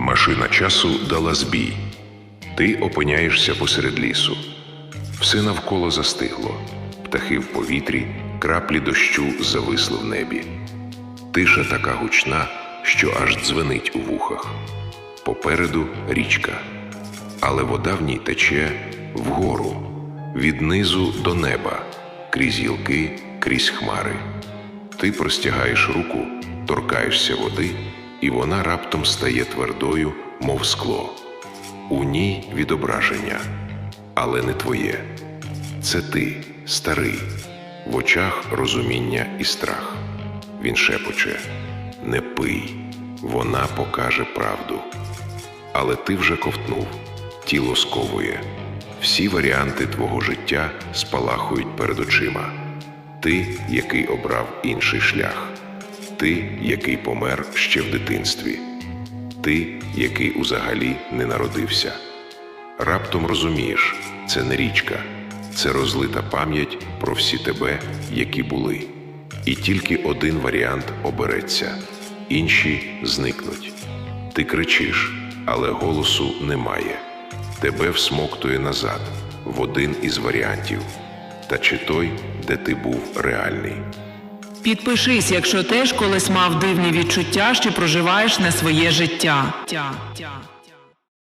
Машина часу дала збій. Ти опиняєшся посеред лісу. Все навколо застигло. Птахи в повітрі, краплі дощу зависли в небі. Тиша така гучна, що аж дзвенить у вухах. Попереду річка, але вода в ній тече вгору, від низу до неба, крізь гілки, крізь хмари. Ти простягаєш руку, торкаєшся води, і вона раптом стає твердою, мов скло. У ній відображення, але не твоє. Це ти, старий, в очах розуміння і страх. Він шепоче: Не пий, вона покаже правду. Але ти вже ковтнув, тіло сковує. Всі варіанти твого життя спалахують перед очима. Ти, який обрав інший шлях, ти, який помер ще в дитинстві, ти, який узагалі не народився. Раптом розумієш, це не річка, це розлита пам'ять про всі тебе, які були. І тільки один варіант обереться, інші зникнуть. Ти кричиш, але голосу немає. Тебе всмоктує назад, в один із варіантів, та чи той, де ти був реальний. Підпишись, якщо теж колись мав дивні відчуття, що проживаєш не своє життя. Тя, тя.